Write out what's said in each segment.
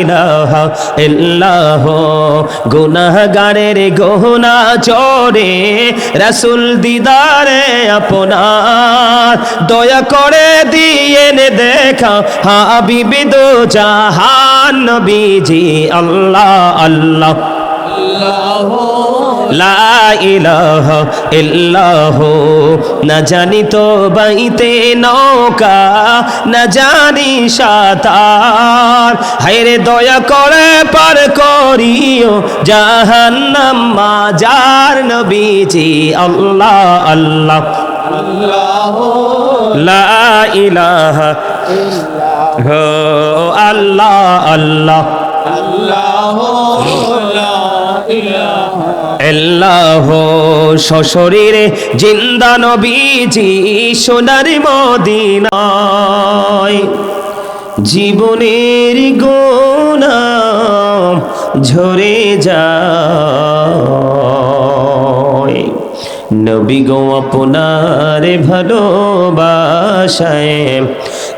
ইলাহা ইল্লাহ। গুনাহগারের গহনা চোরে রাসূল দিদারে আপনার। দয়া করে দিয়ে দেখা হাবিবি দো জাহান নবীজি। আল্লাহ আল্লাহ। লা ইলাহা ইল্লাহ, না জানি তো বাইতে নৌকা, না জানি সাঁতার। হায়রে দয়া করে পার করিও জাহান্নাম মাজার নবীজি, আল্লাহ আল্লাহ। লা ইলাহা হো আল্লাহ। আল্লাহ আল্লাহ সশরীরে জিন্দা নবীজি সোনার মদিনায়। জীবনের গোনা ঝরে যায়। নবী গো আপনার ভালোবাসায়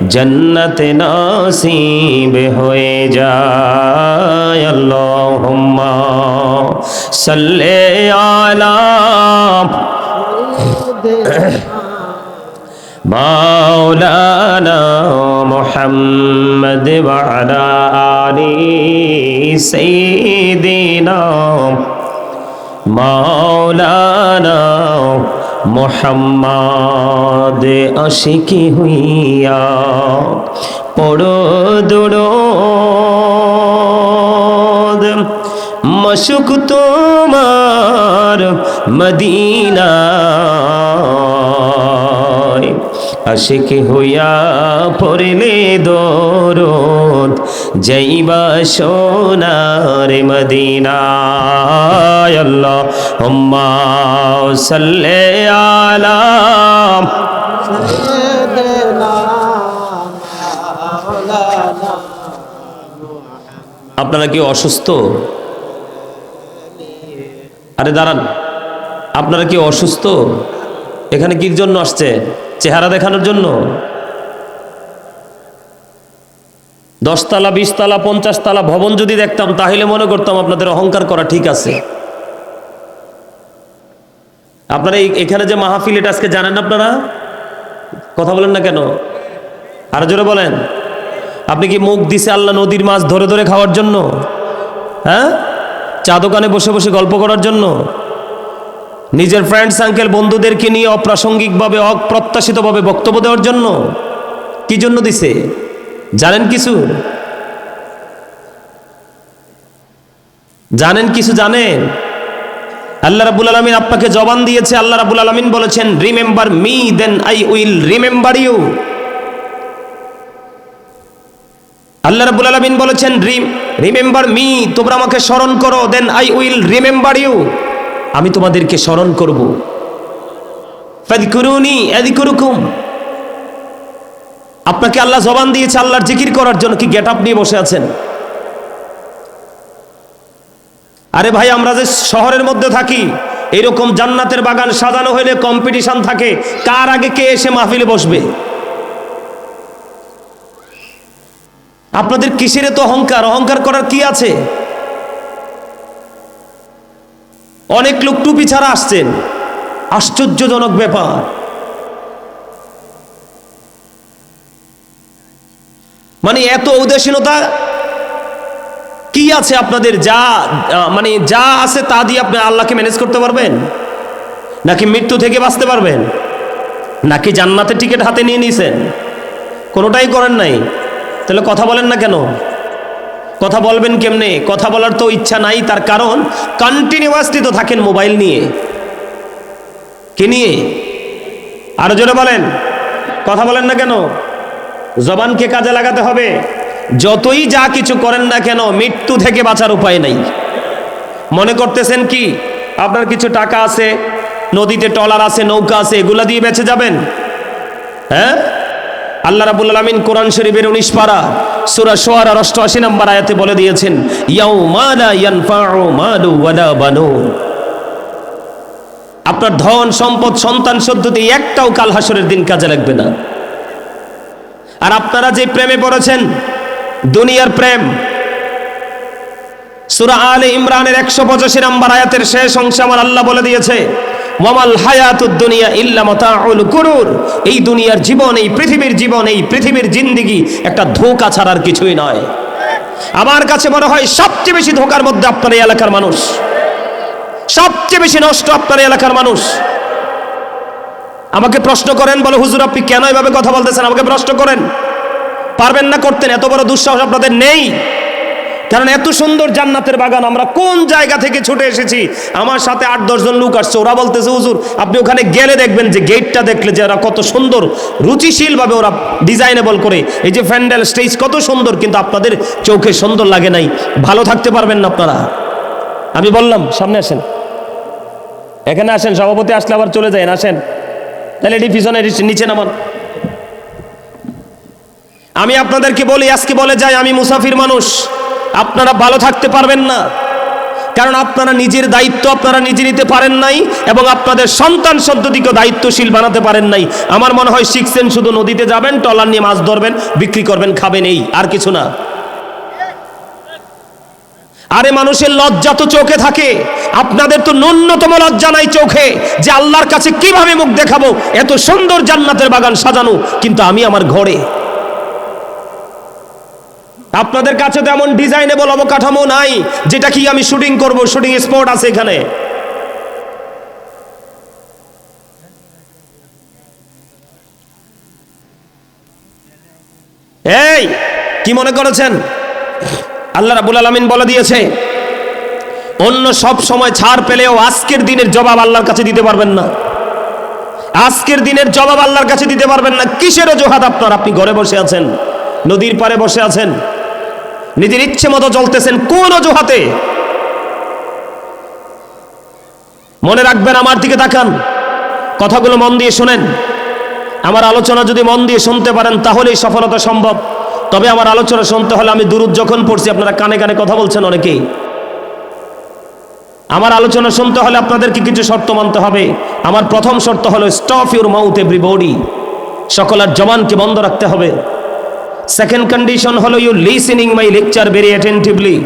জন্নত নসিব হয়ে যায় আল্লাহুম্মা সাল্লি আলা মাওলানা মুহাম্মদ ওয়া আলা আলি সাইয়্যিদিনা মাওলানা মোহাম্মদ আশিকি হইয়া পড়ো দোড় মশুক তোমার মদিনা। আশিক হইয়া পড়লে দরদ, যাইবা সোনার মদিনা আল্লাহ হুম্মা সাল্লি আলা আপনারা কি অসুস্থ? আরে দাঁড়ান, আপনারা কি অসুস্থ? এখানে কির জন্য আসছে? চেহারা দেখানোর জন্য? দশতলা, বিশতলা পঞ্চাশ তলা ভবন যদি দেখতাম, তাহলে মনে করতাম আপনাদের অহংকার করা ঠিক আছে। আপনারা এখানে যে মাহফিল, এটা আজকে জানেন আপনারা? কথা বলেন না কেন? আর জোরে বলেন। আপনি কি মুখ দিছে আল্লাহ নদীর মাছ ধরে ধরে খাওয়ার জন্য? হ্যাঁ? চা দোকানে বসে বসে গল্প করার জন্য? নিজের ফ্রেন্ডস আঙ্কেল বন্ধুদেরকে নিয়ে অপ্রাসঙ্গিকভাবে, অপ্রত্যাশিতভাবে বক্তব্য দেওয়ার জন্য কি জন্য দিছে? জানেন কিছু? জানেন কিছু জানেন? আল্লাহ রাবুল আলমিন আপনাকে জবান দিয়েছে। আল্লাহ রাবুল আলমিন বলেছেন remember me then I will remember you আল্লাহ রাবুল আলমিন বলেছেন রিম রিমেম্বার মি তোমরা আমাকে স্মরণ করো then I will remember you আমি তোমাদেরকে স্মরণ করব। আযকুরুকুম। আপনাকে আল্লাহ জবান দিয়েছে আল্লাহর জিকির করার জন্য কি গেট আপ নিয়ে বসে আছেন? আরে ভাই, আমরা যে শহরের মধ্যে থাকি, এরকম জান্নাতের বাগান সাজানো হইলে কম্পিটিশন থাকে, কার আগে কে এসে মাহফিলে বসবে? আপনাদের কিসের তো অহংকার? অহংকার করার কি আছে? অনেক লোক টুপি ছাড়া আসছেন। আশ্চর্যজনক ব্যাপার। মানে এত উদাসীনতা কি আছে আপনাদের? যা মানে যা আছে তা দিয়ে আপনি আল্লাহকে ম্যানেজ করতে পারবেন? নাকি মৃত্যু থেকে বাঁচতে পারবেন? নাকি জান্নাতের টিকিট হাতে নিয়ে নিয়েছেন কোনোটাই করেন নাই। তাহলে কথা বলেন না কেন? কথা বলবেন কেমনে? কথা বলার তো ইচ্ছা নাই, তার কারণ কন্টিনিউয়াসলি তো থাকেন মোবাইল নিয়ে। কে নিয়ে? আরও জোরে বলেন। কথা বলেন না কেন? জবানকে কাজে লাগাতে হবে। যতই যা কিছু করেন না কেন, মৃত্যু থেকে বাঁচার উপায় নাই। মনে করতেছেন কি? আপনার কিছু টাকা আছে, নদীতে টলার আছে, নৌকা আছে, এগুলা দিয়ে বেঁচে যাবেন? হ্যাঁ? আল্লাহ রাবুল আলমিন কোরআন শরীফের উনিশ পারা, সুরা সোয়ার অষ্টআশি নম্বর আয়াতে বলে দিয়েছেন আপনার ধন, সম্পদ, সন্তান সদ্যতে একটাও কাল হাসরের দিন কাজে লাগবে না। আর আপনারা যে প্রেমে পড়েছেন, দুনিয়ার প্রেম, সুরা আলে ইমরানের একশো পঁচাশি নম্বর আয়াতের শেষ অংশে আমার আল্লাহ বলে দিয়েছে ওয়ামাল হায়াতুদ দুনিয়া ইল্লা মাতাউল গুরুর। এই দুনিয়ার জীবন, এই পৃথিবীর জীবন, এই পৃথিবীর জিন্দিগি একটা ধোঁকা ছাড়ার কিছুই নয়। আমার কাছে মনে হয় সবচেয়ে বেশি ধোকার মধ্যে আপনার এই এলাকার মানুষ। সবচেয়ে বেশি নষ্ট আপনার এলাকার মানুষ। আমাকে প্রশ্ন করেন, বলে, হুজুর, আপনি কেন এভাবে কথা বলতেছেন? আমাকে প্রশ্ন করেন। পারবেন না করতেন, এত বড় দুঃসাহস আপনাদের নেই। কারণ এত সুন্দর জান্নাতের বাগান, আমরা কোন জায়গা থেকে ছুটে এসেছি? আমার সাথে আট দশজন লোক আসছে, ওরা বলতেছে, হুজুর, আপনি ওখানে গেলে দেখবেন যে গেটটা দেখলে যে ওরা কত সুন্দর, রুচিশীলভাবে ওরা ডিজাইনেবল করে। এই যে ফ্যান্ডেল স্টেজ কত সুন্দর, কিন্তু আপনাদের চোখে সুন্দর লাগে নাই। ভালো থাকতে পারবেন না আপনারা। আমি বললাম, সামনে আসেন। এখানে আসেন, সভাপতি আসলে আবার চলে যায় আসেন। তাহলে এটি পিছনে নিচে নামান। আমি আপনাদেরকে বলি, আজকে বলে যাই, আমি মুসাফির মানুষ। আপনারা ভালো থাকতে পারবেন না। কারণ আপনারা নিজের দায়িত্ব আপনারা নিজে নিতে পারেন নাই এবং আপনাদের সন্তান সন্ততিকে দায়িত্বশীল বানাতে পারেন নাই। আমার মনে হয় শিখছেন শুধু নদীতে যাবেন টলার নিয়ে মাছ ধরবেন, বিক্রি করবেন, খাবেন এই, আর কিছু না। আরে মানুষের লজ্জা তো চোখে থাকে। আপনাদের তো ন্যূনতম লজ্জা নাই চোখে যে আল্লাহর কাছে কীভাবে মুখ দেখাবো? এত সুন্দর জান্নাতের বাগান সাজানো, কিন্তু আমি আমার ঘরে। আপনাদের কাছে তো এমন ডিজাইনেবল অবকাঠামো নাই, যেটা কি আমি শুটিং করব, শুটিং স্পট আছে এখানে? এই, কি মনে করেছেন? আল্লাহ রাবুল আলমিন বলে দিয়েছে, অন্য সব সময় ছাড় পেলেও আজকের দিনের জবাব আল্লাহর কাছে দিতে পারবেন না। আজকের দিনের জবাব আল্লাহর কাছে দিতে পারবেন না। কিসের অজুহাত আপনার? আপনি ঘরে বসে আছেন, নদীর পারে বসে আছেন নিজের ইচ্ছে মতো চলতেছেন কোন অজুহাতে? মনে রাখবেন, আমার দিকে তাকান। কথাগুলো মন দিয়ে শোনেন। আমার আলোচনা যদি মন দিয়ে শুনতে পারেন, তাহলেই সফলতা সম্ভব। তবে আমার আলোচনা শুনতে হলে আমি দূরত যখন পড়ছি, আপনারা কানে কানে কথা বলছেন অনেকেই। আমার আলোচনা শুনতে হলে আপনাদেরকে কিছু শর্ত মানতে হবে। আমার প্রথম শর্ত হলো, স্টপ ইউর মাউথ এভরিবডি সকলের জবানকে বন্ধ রাখতে হবে। সেকেন্ড কন্ডিশন হলো you listening my lecture very attentively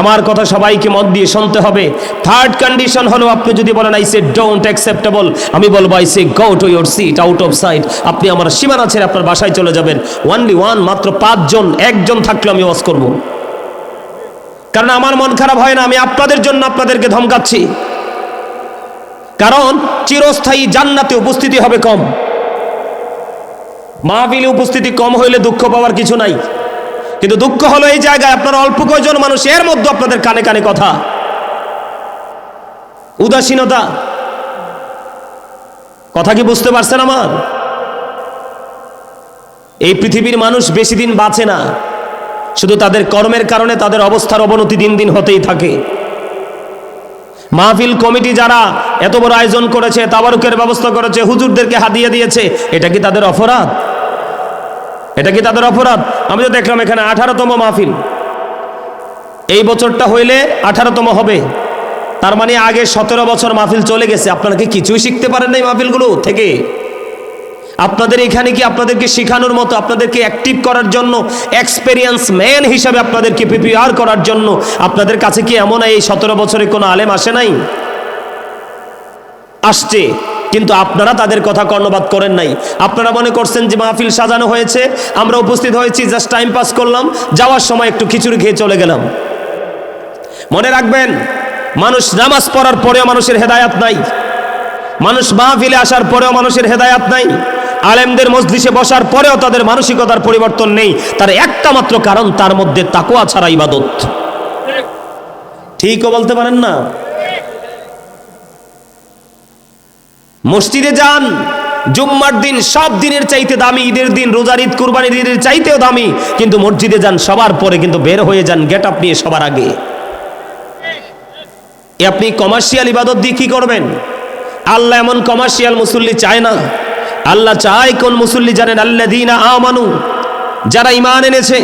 আমার কথা সবাইকে মত দিয়ে শুনতে হবে। থার্ড কন্ডিশন হলো আপনি যদি বলেন আই সে ডোন্ট অ্যাকসেপ্টেবল আমি বলব I say go to your seat out of sight আপনি আমার সীমানা ছেড়ে আপনার বাসায় চলে যাবেন। ওয়ানলি ওয়ান মাত্র পাঁচজন, একজন থাকলে আমি ওয়াজ করব। কারণ আমার মন খারাপ হয় না, আমি আপনাদের জন্য আপনাদেরকে ধমকাচ্ছি। কারণ চিরস্থায়ী জান্নাতে উপস্থিতি হবে কম। মাহফিলে উপস্থিতি কম হইলে দুঃখ পাওয়ার কিছু নাই। কিন্তু দুঃখ হলো এই জায়গায় আপনার অল্প কয়জন মানুষ, এর মধ্যে আপনাদের কানে কানে কথা। উদাসীনতা। কথা কি বুঝতে পারছেন আমার? এই পৃথিবীর মানুষ বেশি দিন বাঁচে না। শুধু তাদের কর্মের কারণে তাদের অবস্থার অবনতি দিন দিন হতেই থাকে। মাহফিল কমিটি যারা এত বড় আয়োজন করেছে, তাবারুকের ব্যবস্থা করেছে, হুজুরদেরকে হাদিয়ে দিয়েছে, এটা কি তাদের অপরাধ? এটা কি তাদের অপরাধ? আমি তো দেখলাম এখানে আঠারোতম মাহফিল। এই বছরটা হইলে আঠারোতম হবে। তার মানে আগে সতেরো বছর মাহফিল চলে গেছে। আপনারা কি কিছুই শিখতে পারেন না এই মাহফিলগুলো থেকে? আপনাদের এখানে কি আপনাদেরকে শেখানোর মতো, আপনাদেরকে অ্যাক্টিভ করার জন্য এক্সপেরিয়েন্স ম্যান হিসাবে আপনাদেরকে প্রিপেয়ার করার জন্য আপনাদের কাছে কি এমন এই সতেরো বছরে কোনো আলেম আসে নাই? আসছে। কিন্তু আপনারা তাদের কথা কর্ণপাত করেন নাই। আপনারা মনে করছেন যে মাহফিল সাজানো হয়েছে, আমরা উপস্থিত হয়েছি, জাস্ট টাইম পাস করলাম, যাওয়ার সময় একটু খিচুড়ি খেয়ে চলে গেলাম। মনে রাখবেন, মানুষ নামাজ পড়ার পরেও মানুষের হেদায়াত নাই। মানুষ মাহফিলে আসার পরেও মানুষের হেদায়াত নাই। আলেমদের মজলিসে বসার পরেও তাদের মানসিকতার পরিবর্তন নেই। তার একটা মাত্র কারণ, তার মধ্যে তাকুয়া ছাড়া ইবাদত। ঠিকও বলতে পারেন না? মসজিদে যান। জুম্মার দিন সব দিনের চাইতে দামি, ঈদের দিন, রোজার ঈদ, কুরবানির ঈদের চাইতেও দামি। কিন্তু মসজিদে যান সবার পরে কিন্তু বের হয়ে যান গেট আপ নিয়ে সবার আগে। এ আপনি কমার্শিয়াল ইবাদত দিয়ে কি করবেন? আল্লাহ এমন কমার্শিয়াল মুসল্লি চায় না। আল্লাহ চায় কোন মুসল্লি জানেন আল্লাহ দিনা আমানু, যারা ইমান এনেছে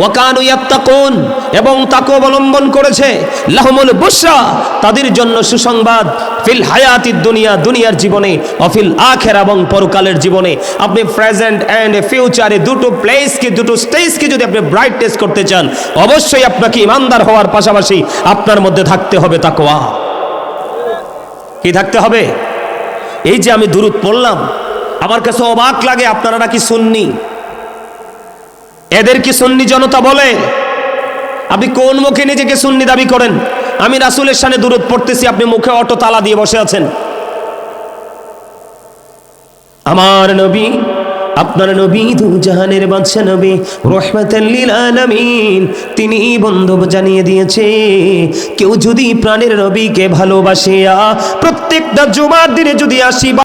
ওয়াকানু ইয়াত্তাকুন, এবং তাকে অবলম্বন করেছে লাহমুল বুশরা। তাদের জন্য সুসংবাদ, ফিল হায়াতিদ দুনিয়া, দুনিয়ার জীবনে অফিল আখের এবং পরকালের জীবনে। আপনি প্রেজেন্ট অ্যান্ড ফিউচারে দুটো প্লেসকে, দুটো স্টেজকে যদি আপনি ব্রাইটনেস করতে চান, অবশ্যই আপনাকে ইমানদার হওয়ার পাশাপাশি আপনার মধ্যে থাকতে হবে তাকওয়া। কি থাকতে হবে? এই যে আমি দূরত পড়লাম, আমার কাছে অবাক লাগে আপনারা নাকি সুন্নি। এদের সুন্নি জনতা বলে? আপনি কোন মুখে নিজেকে সুন্নি দাবি করেন? আমি রাসুলের সামনে দূরত পড়তেছি, আপনি মুখে অটো তালা দিয়ে বসে আছেন। আমার নবী, আপনার নবী দু জাহানের বাদশা নবী রহমাতাল্লিল আলামিন, তিনি বন্ধব জানিয়ে দিয়েছে, কেউ যদি প্রাণের নবীকে ভালোবাসে প্রত্যেকটা জুমার দিনে যদি আসি